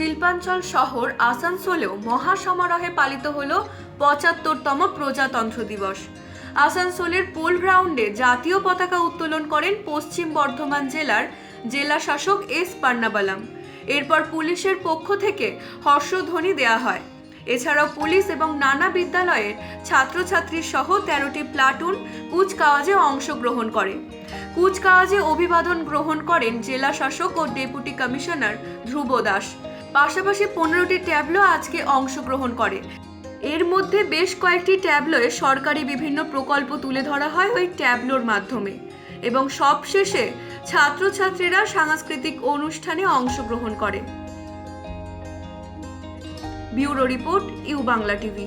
শিল্পাঞ্চল শহর আসানসোলেও মহাসমারোহে পালিত হল পঁচাত্তরতম প্রজাতন্ত্র দিবস। আসানসোলের পোল গ্রাউন্ডে জাতীয় পতাকা উত্তোলন করেন পশ্চিম বর্ধমান জেলার জেলা শাসক এস পান্নাবালাম। এরপর পুলিশের পক্ষ থেকে হর্ষধ্বনি দেয়া হয়। এছাড়াও পুলিশ এবং নানা বিদ্যালয়ের ছাত্রছাত্রী সহ তেরোটি প্লাটুন কুচকাওয়াজে অংশগ্রহণ করে। কুচকাওয়াজে অভিবাদন গ্রহণ করেন জেলা শাসক ও ডেপুটি কমিশনার ধ্রুব দাস। পাশাপাশি পনেরোটি ট্যাবলো আজকে অংশগ্রহণ করে। এর মধ্যে বেশ কয়েকটি ট্যাবলোয়ে সরকারি বিভিন্ন প্রকল্প তুলে ধরা হয় ওই ট্যাবলোর মাধ্যমে এবং সবশেষে ছাত্রছাত্রীরা সাংস্কৃতিক অনুষ্ঠানে অংশগ্রহণ করে। Bureau report U Bangla TV.